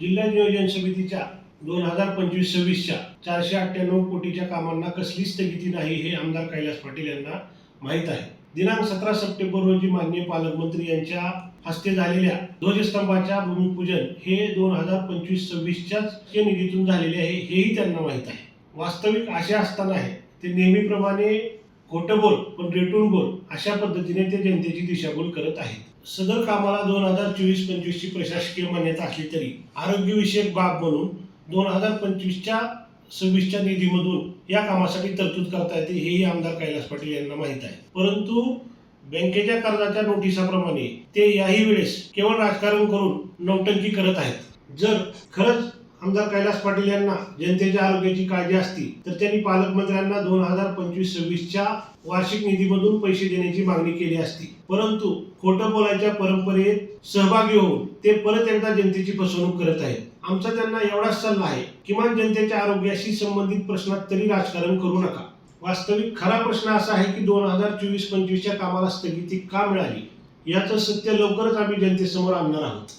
जिल्हा नियोजन समितीच्या दोन हजार पंचवीस सव्वीसच्या चारशे अठ्ठ्याण्णव कोटीच्या कामांना कसलीच स्थगिती नाही हे आमदार कैलास पाटील यांना माहीत आहे. दिनांक सतरा सप्टेंबर रोजी माननीय पालकमंत्री यांच्या हस्ते झालेल्या ध्वजस्तंभाच्या भूमिपूजन हे दोन हजार पंचवीस सव्वीसच्याच निधीतून झालेले आहे हेही त्यांना माहीत आहे. वास्तविक असे असताना आहे ते नेहमीप्रमाणे खोटं बोल पण रेटून बोल अशा पद्धतीने ते जनतेची दिशाभूल करत आहेत. सदर कामाला दोन हजार चोवीस पंचवीसची प्रशासकीय मान्यता असली तरी आरोग्यविषयक बाब म्हणून दोन हजार पंचवीसच्या सव्वीसच्या निधीमधून या कामासाठी तरतूद करता येते हेही आमदार कैलास पाटील यांना माहीत आहे. परंतु बँकेच्या कर्जाच्या नोटिसाप्रमाणे ते याही वेळेस केवळ राजकारण करून नौटंकी करत आहेत. जर खरंच आमदार कैलास पाटील यांना जनतेच्या आरोग्याची काळजी असती तर त्यांनी पालकमंत्र्यांना दोन हजार पंचवीस सव्वीसच्या वार्षिक निधीमधून पैसे देण्याची मागणी केली असती. परंतु खोटं बोलायच्या परंपरेत सहभागी होऊन ते परत एकदा जनतेची फसवणूक करत आहेत. आमचा त्यांना एवढाच सल्ला आहे किमान जनतेच्या आरोग्याशी संबंधित प्रश्नात तरी राजकारण करू नका. वास्तविक खरा प्रश्न असा आहे की दोन हजार चोवीस पंचवीसच्या कामाला स्थगिती का मिळाली? याचं सत्य लवकरच आम्ही जनतेसमोर आणणार आहोत.